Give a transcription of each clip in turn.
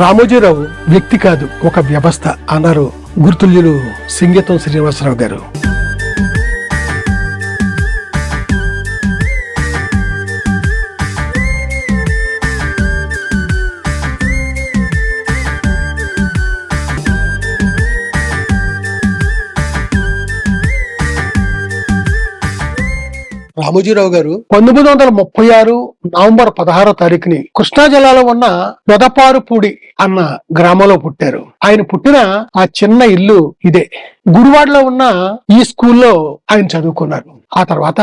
రామోజీరావు వ్యక్తి కాదు ఒక వ్యవస్థ అన్నారు గుర్తుల్యులు సింగీతం శ్రీనివాసరావు గారు. రామోజీరావు గారు పంతొమ్మిది వందల ముప్పై ఆరు నవంబర్ పదహారో తారీఖుని కృష్ణా జిల్లాలో ఉన్న పెదపారుపూడి అన్న గ్రామంలో పుట్టారు. ఆయన పుట్టిన ఆ చిన్న ఇల్లు ఇదే. గుడివాడలో ఉన్న ఈ స్కూల్లో ఆయన చదువుకున్నారు. ఆ తర్వాత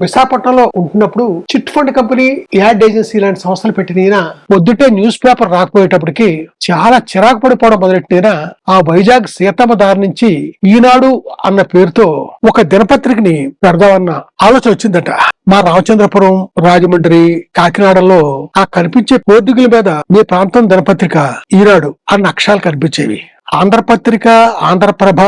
విశాఖపట్నంలో ఉంటున్నప్పుడు chit fund company ad agency లాంటి సంస్థలు పెట్టిన పొద్దుటే న్యూస్ పేపర్ రాకపోయేటప్పటికి చాలా చిరాకు పడిపోవడం మొదలెట్టిన ఆ వైజాగ్ సీతమ్మ దారి నుంచి ఈనాడు అన్న పేరుతో ఒక దినపత్రికని పెడదామన్న ఆలోచన వచ్చిందట. మా రామచంద్రపురం రాజమండ్రి కాకినాడలో ఆ కనిపించే పోర్టుగుల మీద మీ ప్రాంతం దినపత్రిక ఈనాడు అన్న అక్షరాలు కనిపించేవి. ఆంధ్రపత్రిక ఆంధ్రప్రభ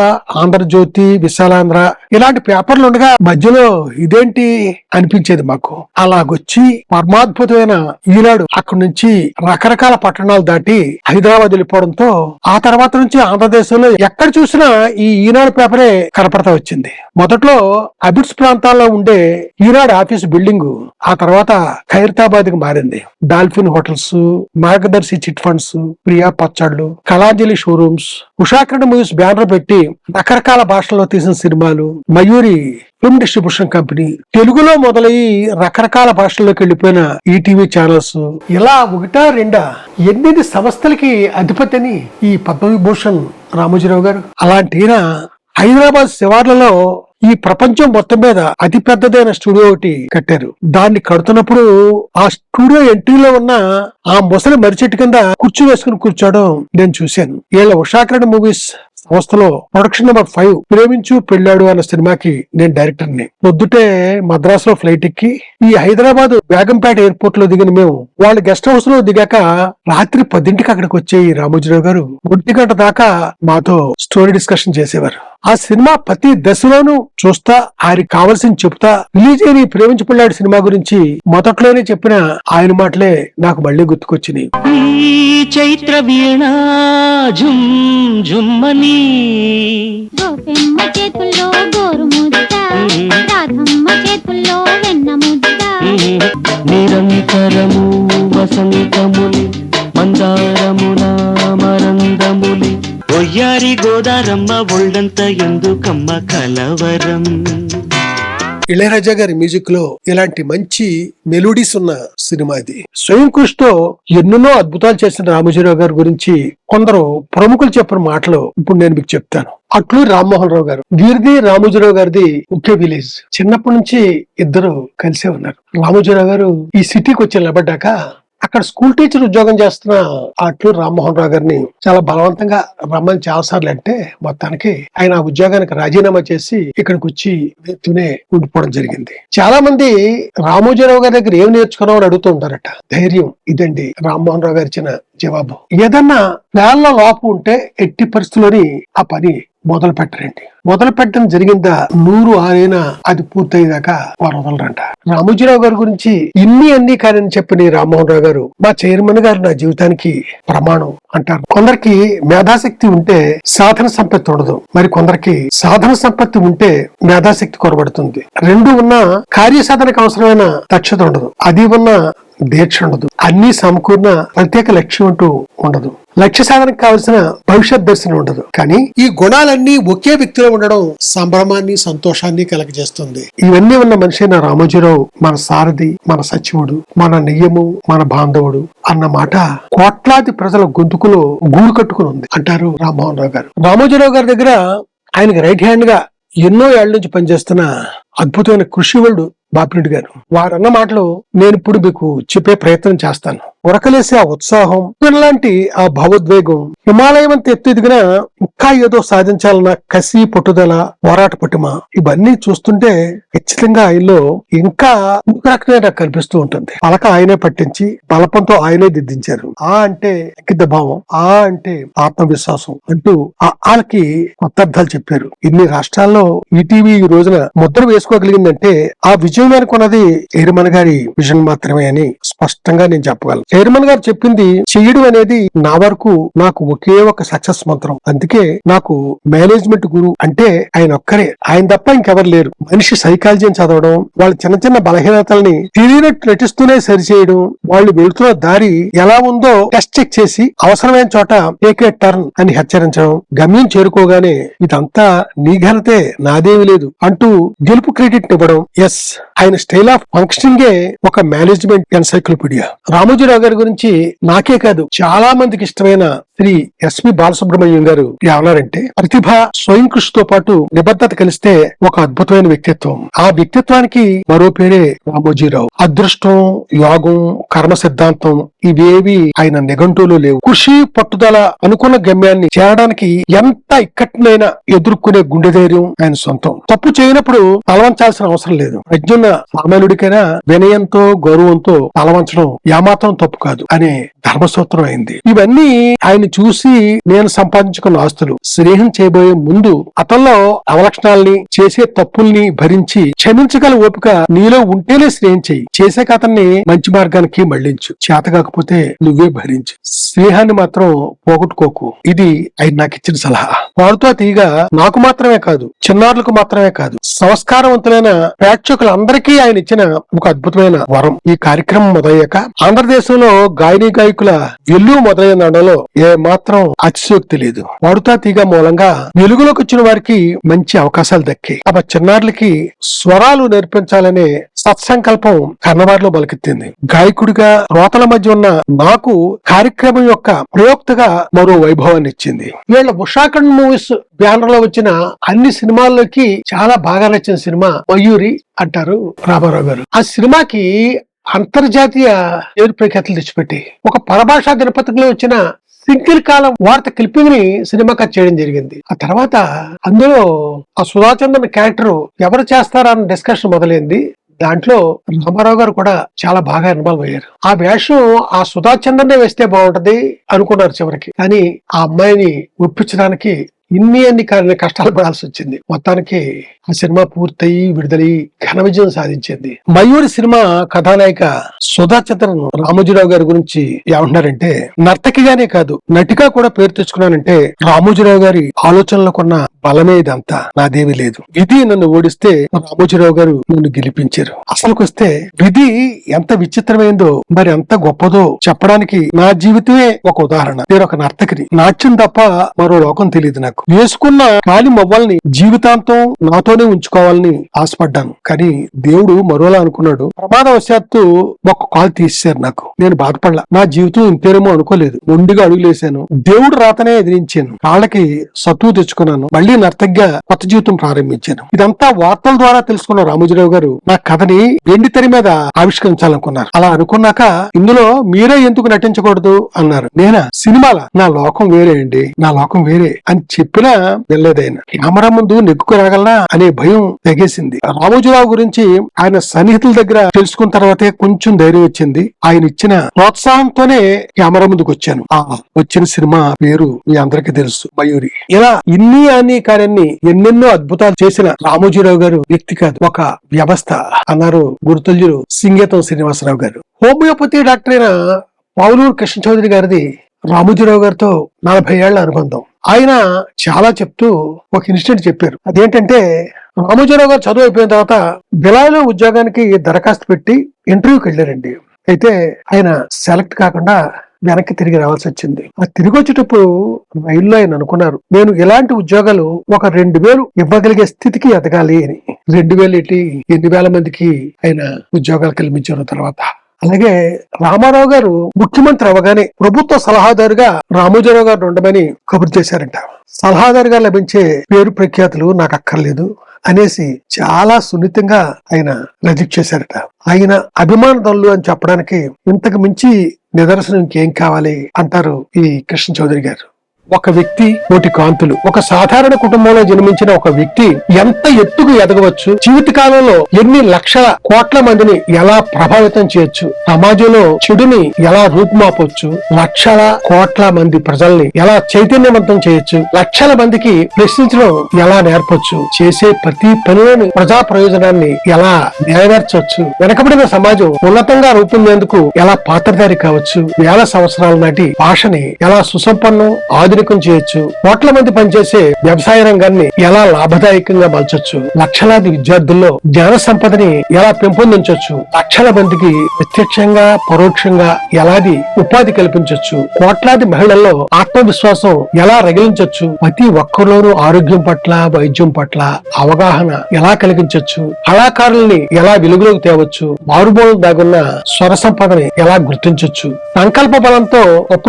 ఆంధ్రజ్యోతి విశాలాంధ్ర ఇలాంటి పేపర్లు ఉండగా మధ్యలో ఇదేంటి అనిపించేది మాకు? అలాగొచ్చి పరమాద్భుతమైన ఈనాడు అక్కడి నుంచి రకరకాల పట్టణాలు దాటి హైదరాబాద్ వెళ్ళిపోవడంతో ఆ తర్వాత నుంచి ఆంధ్రదేశంలో ఎక్కడ చూసినా ఈ ఈనాడు పేపరే కనపడతా వచ్చింది. మొదట్లో అబిడ్స్ ప్రాంతాల్లో ఉండే ఈనాడు ఆఫీస్ బిల్డింగ్ ఆ తర్వాత ఖైరతాబాద్కి మారింది. Dolphin hotels Margadarsi chit funds Priya పచ్చళ్ళు Kalanjali showrooms Ushakiran movies banner పెట్టి రకరకాల భాషల్లో తీసిన సినిమాలు. మయూరి ఫిల్మ్ డిస్ట్రిబ్యూషన్ కంపెనీ తెలుగులో మొదలయ్యి రకరకాల భాషల్లోకి వెళ్ళిపోయిన ఈటీవీ ఛానల్స్. ఇలా ఒకటా రెండా ఎనిమిది సంస్థలకి అధిపతి అని ఈ పద్మవిభూషణ్ రామోజీరావు గారు. అలాంటి హైదరాబాద్ శివార్లలో ఈ ప్రపంచం మొత్తం మీద అతి పెద్దదైన స్టూడియో ఒకటి కట్టారు. దాన్ని కడుతున్నప్పుడు ఆ స్టూడియో ఎంట్రీలో ఉన్న ఆ ముసలి మరిచెట్టు కింద కుర్చీ వేసుకుని కూర్చోవడం నేను చూశాను. వీళ్ళ ఉషాకరణ మూవీస్ సంస్థలో production number five Preminchu Pelladu అన్న సినిమాకి నేను డైరెక్టర్ని పొద్దుటే మద్రాసులో ఫ్లైట్ ఎక్కి ఈ హైదరాబాద్ బేగంపేట ఎయిర్పోర్ట్లో దిగిన మేము వాళ్ళ గెస్ట్ హౌస్లో దిగాక రాత్రి పదింటికి అక్కడికి వచ్చే ఈ రామోజీరావు గారు ఒంటి గంట దాకా మాతో స్టోరీ డిస్కషన్ చేసేవారు. ఆ సినిమా ప్రతి దశలోనూ చూస్తా ఆయనకి కావాల్సింది చెప్తా. రిలీజ్ అయిన ఈ ప్రేమించి పిల్లాడు సినిమా గురించి మొదట్లోనే చెప్పిన ఆయన మాటలే నాకు మళ్ళీ గుర్తుకొచ్చినాయి. ఈ చైత్ర వీణ ఝుమ్ ఝుమ్మని. గోపెమ్మ చేతుల్లో గోరు ముద్ద రాధమ్మ చేతుల్లో వెన్న ముద్ద. నిరంతరము మరందములి ఒయ్యారి గోదారమ్మ ఒళ్ళంత ఎందుకమ్మ కలవరం? ఇళయరాజా గారి మ్యూజిక్లో ఇలాంటి మంచి మెలోడీస్ ఉన్న సినిమా ఇది. స్వయం కృషి తో ఎన్నెన్నో అద్భుతాలు చేసిన రామోజీరావు గారి గురించి కొందరు ప్రముఖులు చెప్పిన మాటలు ఇప్పుడు నేను మీకు చెప్తాను. అట్లు రామ్మోహన్ రావు గారు. వీరిది రామోజీరావు గారిది ఒకే విలేజ్. చిన్నప్పటి నుంచి ఇద్దరు కలిసే ఉన్నారు. రామోజీరావు గారు ఈ సిటీకి వచ్చి నిలబడ్డాక అక్కడ స్కూల్ టీచర్ ఉద్యోగం చేస్తున్న అట్లూరి రామ్మోహన్ రావు గారిని చాలా బలవంతంగా రమ్మని చాలా సార్లు అంటే మొత్తానికి ఆయన ఆ ఉద్యోగానికి రాజీనామా చేసి ఇక్కడికి వచ్చి వెళ్తూనే ఉండిపోవడం జరిగింది. చాలా మంది రామోజీరావు గారి దగ్గర ఏం నేర్చుకున్నావు అని అడుగుతూ ఉంటారట. ధైర్యం ఇదండి రామ్మోహన్ రావు గారి ఇచ్చిన జవాబు. ఏదన్నా వేళ్ళ లోపు ఉంటే ఎట్టి పరిస్థితుల్లోని ఆ పని మొదలు పెట్టరండి మొదలు పెట్టడం జరిగిందా నూరు ఆరైనా అది పూర్తయ్యేదాకా వారు వదలరంట. రామోజీరావు గారి గురించి ఇన్ని అన్ని కానీ చెప్పిన రామ్మోహన్ రావు గారు మా చైర్మన్ గారు నా జీవితానికి ప్రమాణం అంటారు. కొందరికి మేధాశక్తి ఉంటే సాధన సంపత్తి ఉండదు. మరి కొందరికి సాధన సంపత్తి ఉంటే మేధాశక్తి కొరబడుతుంది. రెండు ఉన్న కార్యసాధనకు అవసరమైన దక్షత ఉండదు. అది ఉన్న దీక్ష ఉండదు. అన్ని సమకూర్ణ ప్రత్యేక లక్ష్యం అంటూ ఉండదు. లక్ష్య సాధనకు కావలసిన భవిష్యత్ దర్శనం ఉండదు. కానీ ఈ గుణాలన్నీ ఒకే వ్యక్తిలో ఉండడం సంభ్రమాన్ని సంతోషాన్ని కలగజేస్తుంది. ఇవన్నీ ఉన్న మనిషైన రామోజీరావు మన సారథి మన సచివుడు మన నియము మన బాంధవుడు అన్న మాట కోట్లాది ప్రజల గొంతుకులో గూడు కట్టుకుని ఉంది అంటారు రామ్మోహన్ రావు గారు. రామోజీరావు గారి దగ్గర ఆయనకి రైట్ హ్యాండ్గా ఎన్నో ఏళ్ళ నుంచి పనిచేస్తున్న అద్భుతమైన కృషివలుడు బాపిరెడ్డి గారు. వారన్న మాటలు నేను ఇప్పుడు మీకు చెప్పే ప్రయత్నం చేస్తాను. ఉరకలేసే ఆ ఉత్సాహం లాంటి ఆ భావోద్వేగం హిమాలయం అంత ఎత్తు ఎదిగినా ఇంకా ఏదో సాధించాలన్న కసి పట్టుదల పోరాట పటిమ ఇవన్నీ చూస్తుంటే ఖచ్చితంగా ఆయనలో ఇంకా ఇంకొక రకమే నాకు కనిపిస్తూ ఉంటుంది. పలక ఆయనే పట్టించి బలపంతో ఆయనే దిద్దించారు. ఆ అంటే అంకిత భావం ఆ అంటే ఆత్మవిశ్వాసం అంటూ ఆ వాళ్ళకి కొత్త అర్థాలు చెప్పారు. ఇన్ని రాష్ట్రాల్లో ఈటీవీ ఈ రోజున ముద్ర వేసుకోగలిగిందంటే ఆ విజయం అనుకున్నది ఏరుమన గారి విజన్ మాత్రమే అని స్పష్టంగా నేను చెప్పగలను. చైర్మన్ గారు చెప్పింది చేయడం అనేది నా వరకు నాకు ఒకే ఒక సక్సెస్ మంత్రం. అందుకే నాకు మేనేజ్మెంట్ గురు అంటే ఆయన ఒక్కరే. ఆయన తప్ప ఇంకెవరు లేరు. మనిషి సైకాలజీని చదవడం వాళ్ళ చిన్న చిన్న బలహీనతల్ని తిరిగినట్టు నటిస్తూనే సరిచేయడం వాళ్ళు వెళుతున్న దారి ఎలా ఉందో టెస్ట్ చెక్ చేసి అవసరమైన చోట టేకే టర్న్ అని హెచ్చరించడం గమ్యం చేరుకోగానే ఇదంతా నీ ఘనతే నాదేమీ లేదు అంటూ గెలుపు క్రెడిట్ ఇవ్వడం ఎస్. ఆయన స్టైల్ ఆఫ్ ఫంక్షనింగే ఒక మేనేజ్మెంట్ ఎన్సైక్లోపీడియా. రామోజీరావు గారి గురించి నాకే కాదు చాలా మందికి ఇష్టమైన శ్రీ ఎస్వి బాలసుబ్రహ్మణ్యం గారు ఏమన్నారంటే ప్రతిభ స్వయం కృషితో పాటు నిబద్ధత కలిస్తే ఒక అద్భుతమైన వ్యక్తిత్వం. ఆ వ్యక్తిత్వానికి మరో పేరే రామోజీరావు. అదృష్టం యోగం కర్మ సిద్ధాంతం ఇవేవి ఆయన నిఘంటువులో లేవు. కృషి పట్టుదల అనుకున్న గమ్యాన్ని చేరడానికి ఎంత ఇక్కట్నైనా ఎదుర్కొనే గుండె ధైర్యం ఆయన సొంతం. తప్పు చేయనప్పుడు తలవంచాల్సిన అవసరం లేదు. ప్రజ్ఞున్న సామాన్యుడికైనా వినయంతో గౌరవంతో తలవంచడం ఏమాత్రం తప్పు కాదు అనే ధర్మసూత్రం అయింది. ఇవన్నీ ఆయన చూసి నేను సంపాదించుకున్న ఆస్తులు. స్నేహం చేయబోయే ముందు అతనిలో అవలక్షణాల్ని చేసే తప్పుల్ని భరించి క్షమించగల ఓపిక నీలో ఉంటేనే స్నేహం చేయి. చేసాక అతన్ని మంచి మార్గానికి మళ్ళించు. చేత కాకపోతే నువ్వే భరించు. స్నేహాన్ని మాత్రం పోగొట్టుకోకు. ఇది ఆయన నాకు ఇచ్చిన సలహా. వారితో తీగ నాకు మాత్రమే కాదు చిన్నారులకు మాత్రమే కాదు సంస్కారవంతులైన ప్రేక్షకులందరికీ ఆయన ఇచ్చిన ఒక అద్భుతమైన వరం. ఈ కార్యక్రమం మొదలయ్యాక ఆంధ్రదేశంలో గాయని గాయకుల వెల్లు మొదలైనలో ఏ మాత్రం అతిశయోక్తి లేదు. వాడుతా తీగ మూలంగా వెలుగులోకి వచ్చిన వారికి మంచి అవకాశాలు దక్కాయి. తమ చిన్నారులకి స్వరాలు నేర్పించాలనే సత్సంకల్పం కన్నవారిలో బలకెత్తింది. గాయకుడిగా రోతల మధ్య ఉన్న నాకు కార్యక్రమం యొక్క ప్రయోక్తగా మరో వైభవాన్ని ఇచ్చింది. వీళ్ళ ఉషాఖండ్ మూవీస్ బ్యానర్లో వచ్చిన అన్ని సినిమాల్లోకి చాలా బాగా నచ్చిన సినిమా మయూరి అంటారు రామారావు గారు. ఆ సినిమాకి అంతర్జాతీయ పేరు తెచ్చిపెట్టి ఒక పరభాషా దినపత్రికలో వచ్చిన సింగిల్ కాలం వార్త క్లిప్పింగ్ని సినిమా కట్ చేయడం జరిగింది. ఆ తర్వాత అందులో ఆ సుధాచంద్రన్ క్యారెక్టర్ ఎవరు చేస్తారన్న డిస్కషన్ మొదలైంది. దాంట్లో రామారావు గారు కూడా చాలా బాగా ఇన్వాల్వ్ అయ్యారు. ఆ వేషం ఆ సుధాచంద్రనే వేస్తే బాగుంటది అనుకున్నారు చివరికి. కానీ ఆ అమ్మాయిని ఒప్పించడానికి ఇన్ని అన్ని కష్టాలు పడాల్సి వచ్చింది. మొత్తానికి ఆ సినిమా పూర్తయి విడుదలై ఘన విజయం సాధించింది. మయూరి సినిమా కథానాయిక సుధా చంద్రన్ రామోజీరావు గారి గురించి ఏమంటున్నారంటే నర్తకిగానే కాదు నటిగా కూడా పేరు తెచ్చుకున్నానంటే రామోజీరావు గారి ఆలోచనలకున్న బలమే ఇదంతా. నాదేమీ లేదు. విధి నన్ను ఓడిస్తే రామోజీరావు గారు నన్ను గెలిపించారు. అసలుకొస్తే విధి ఎంత విచిత్రమైందో మరి ఎంత గొప్పదో చెప్పడానికి నా జీవితమే ఒక ఉదాహరణ. నేను ఒక నర్తకిని. నాట్యం తప్ప మరో లోకం తెలియదు నాకు. వేసుకున్న కాలి మొవ్వల్ని జీవితాంతం నాతోనే ఉంచుకోవాలని ఆశపడ్డాను. కానీ దేవుడు మరోలా అనుకున్నాడు. ప్రమాదవశాత్తు ఒక కాలు తీసేశారు నాకు. నేను బాధపడలా. నా జీవితం ఇంతేనేమో అనుకోలేదు. మొండిగా అడుగులేశాను. దేవుడు రాతనే ఎదిరించాను. కాళ్ళకి సత్తువు తెచ్చుకున్నాను. మళ్ళీ నర్తగ్గా కొత్త జీవితం ప్రారంభించాను. ఇదంతా వార్తల ద్వారా తెలుసుకున్న రామోజీరావు గారు నా కథని వెండి తెర మీద ఆవిష్కరించాలనుకున్నారు. అలా అనుకున్నాక ఇందులో మీరే ఎందుకు నటించకూడదు అన్నారు. నేనా? సినిమాల? నా లోకం వేరే అండి. నా లోకం వేరే అని చెప్పినా వెళ్ళలేదైనా రామరా ముందు నెగ్గుకు రాగలనా అనే భయం తెగేసింది. రామోజీరావు గురించి ఆయన సన్నిహితుల దగ్గర తెలుసుకున్న తర్వాతే కొంచెం ధైర్యం వచ్చింది. ఆయన ఇచ్చిన ప్రోత్సాహంతోనే కెమెరా ముందుకు వచ్చాను. ఆ వచ్చిన సినిమా పేరు మీ అందరికీ తెలుసు. మయూరి. ఇలా ఇన్ని అని కార్యాన్ని ఎన్నెన్నో అద్భుతాలు చేసిన రామోజీరావు గారు వ్యక్తి కాదు ఒక వ్యవస్థ అన్నారు గురుతుల్యులు సింగేతం శ్రీనివాసరావు గారు. హోమియోపతి డాక్టర్ అయిన పావులూరు కృష్ణ చౌదరి గారిది రామోజీరావు గారితో నలభై ఏళ్ళ అనుబంధం. ఆయన చాలా చెప్తూ ఒక ఇన్సిడెంట్ చెప్పారు. అదేంటంటే రామోజీరావు గారు చదువు అయిపోయిన తర్వాత బిలాయిలో ఉద్యోగానికి దరఖాస్తు పెట్టి ఇంటర్వ్యూకి వెళ్ళారండి. అయితే ఆయన సెలెక్ట్ కాకుండా వెనక్కి తిరిగి రావాల్సి వచ్చింది. ఆ తిరిగి వచ్చేటప్పుడు రైల్లో ఆయన అనుకున్నారు నేను ఇలాంటి ఉద్యోగాలు ఒక రెండు వేలు ఇవ్వగలిగే స్థితికి ఎదగాలి అని. రెండు వేలు ఎట్టి ఎన్ని వేల మందికి ఆయన ఉద్యోగాలు కల్పించిన తర్వాత. అలాగే రామారావు గారు ముఖ్యమంత్రి అవగానే ప్రభుత్వ సలహాదారుగా రామోజీరావు గారు ఉండమని కబురు చేశారంట. సలహాదారుగా లభించే పేరు ప్రఖ్యాతులు నాకు అక్కర్లేదు అనేసి చాలా సున్నితంగా ఆయన రిజెక్ట్ చేశారట. ఆయన అభిమానదల్లు అని చెప్పడానికి ఇంతకు మించి నిదర్శనం ఇంకేం కావాలి అంటారు ఈ కృష్ణ చౌదరి గారు. ఒక వ్యక్తి కోటి కాంతులు. ఒక సాధారణ కుటుంబంలో జన్మించిన ఒక వ్యక్తి ఎంత ఎత్తుకు ఎదగవచ్చు? జీవిత కాలంలో ఎన్ని లక్షల కోట్ల మందిని ఎలా ప్రభావితం చేయొచ్చు? సమాజంలో చెడుని ఎలా రూపుమాపొచ్చు? లక్షల కోట్ల మంది ప్రజల్ని ఎలా చైతన్యవంతం చేయొచ్చు? లక్షల మందికి ప్రశ్నించడం ఎలా నేర్పొచ్చు? చేసే ప్రతి పనిలోని ప్రజా ప్రయోజనాన్ని ఎలా నెరవేర్చవచ్చు వెనకబడిన సమాజం ఉన్నతంగా రూపొందేందుకు ఎలా పాత్రధారి కావచ్చు? వేల సంవత్సరాల నాటి భాషని ఎలా సుసంపన్నం ఆధునికం చేయొచ్చు. కోట్ల మంది పనిచేసే వ్యవసాయ రంగాన్ని ఎలా లాభదాయకంగా మార్చొచ్చు లక్షలాది విద్యార్థుల్లో జ్ఞాన సంపదని ఎలా పెంపొందించవచ్చు లక్షల మందికి ప్రత్యక్షంగా పరోక్షంగా ఎలాది ఉపాధి కల్పించొచ్చు? కోట్లాది మహిళల్లో ఆత్మవిశ్వాసం ఎలా రగిలించొచ్చు? ప్రతి ఒక్కరిలోనూ ఆరోగ్యం పట్ల వైద్యం పట్ల అవగాహన ఎలా కలిగించవచ్చు కళాకారుల్ని ఎలా వెలుగులోకి తేవచ్చు? మారుమూలం దాగున్న స్వర సంపదని ఎలా గుర్తించవచ్చు సంకల్ప బలంతో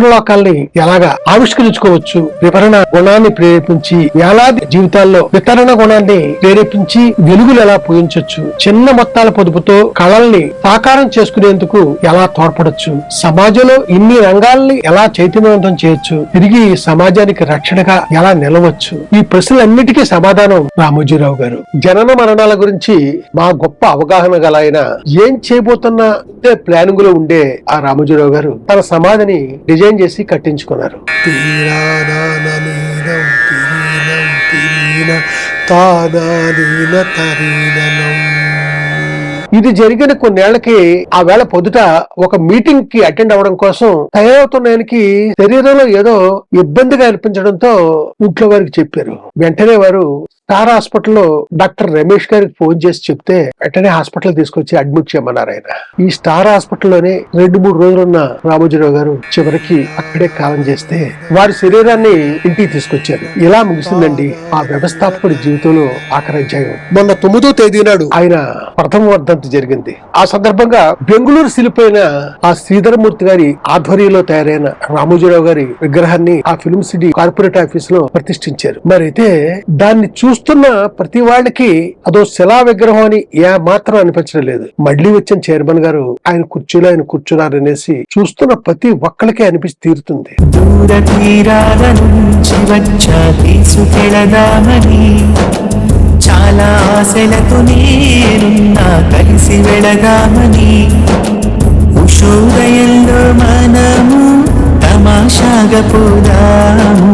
లోకాల్ని ఎలాగా ఆవిష్కరించుకోవచ్చు? వివరణ గుణాన్ని ప్రేరేపించి వేలాది జీవితాల్లో వితరణ గుణాన్ని ప్రేరేపించి వెలుగులు ఎలా పూజించొచ్చు? చిన్న మొత్తాల పొదుపుతో కళల్ని సాకారం చేసుకునేందుకు ఎలా తోడ్పడచ్చు? సమాజంలో ఇన్ని రంగాల్ని ఎలా చైతన్యవంతం చేయొచ్చు? తిరిగి సమాజానికి రక్షణగా ఎలా నిలవచ్చు? ఈ ప్రశ్నలన్నిటికీ సమాధానం రామోజీరావు గారు. జనన మరణాల గురించి మా గొప్ప అవగాహన గల ఆయన ఏం చేయబోతున్న ప్లానింగ్లో ఉండే ఆ రామోజీరావు గారు తన సమాధిని డిజైన్ చేసి కట్టించుకున్నారు. താനാനീനം തിരീനം തിരീന താനാനീന തരീനം ఇది జరిగిన కొన్నేళ్ళకి ఆ వేళ పొద్దుట ఒక మీటింగ్కి అటెండ్ అవ్వడం కోసం తయారవుతున్నాయనికి శరీరంలో ఏదో ఇబ్బందిగా అనిపించడంతో ఇంట్లో వారికి చెప్పారు. వెంటనే వారు స్టార్ హాస్పిటల్లో డాక్టర్ రమేష్ గారికి ఫోన్ చేసి చెప్తే వెంటనే హాస్పిటల్ తీసుకొచ్చి అడ్మిట్ చేయమన్నారు ఆయన. ఈ స్టార్ హాస్పిటల్లోనే రెండు మూడు రోజులున్న రామోజీరావు గారు చివరికి అక్కడే కాలం చేస్తే వారి శరీరాన్ని ఇంటికి తీసుకొచ్చారు. ఇలా ముగిసిందండి. ఆ వ్యవస్థాపకుడి జీవితంలో ఆఖరి మొన్న తొమ్మిదో తేదీ నాడు ఆయన ప్రథమ వర్ధంతి జరిగింది. ఆ సందర్భంగా బెంగళూరు శిల్పైన ఆ శ్రీధరమూర్తి గారి ఆధ్వర్యంలో తయారైన రామోజీరావు గారి విగ్రహాన్ని ఆ ఫిల్మ్ సిటీ కార్పొరేట్ ఆఫీస్లో ప్రతిష్ఠించారు. మరైతే దాన్ని చూస్తున్న ప్రతి వాళ్ళకి అదో శిలా విగ్రహం అని ఏ మాత్రం అనిపించడం లేదు. మళ్ళీ వచ్చిన చైర్మన్ గారు ఆయన కుర్చీలో ఆయన కూర్చున్నారనేసి చూస్తున్న ప్రతి ఒక్కరికి అనిపించి తీరుతుంది. దూర తీరాల నుంచి వచ్చా తీసుకెళదామని ఆశలతో నేనున్నా కలిసి వెడగామని ఉషోదయంలో మనము తమాషాగా పోదాము.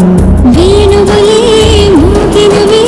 వేణువులే ముగినువే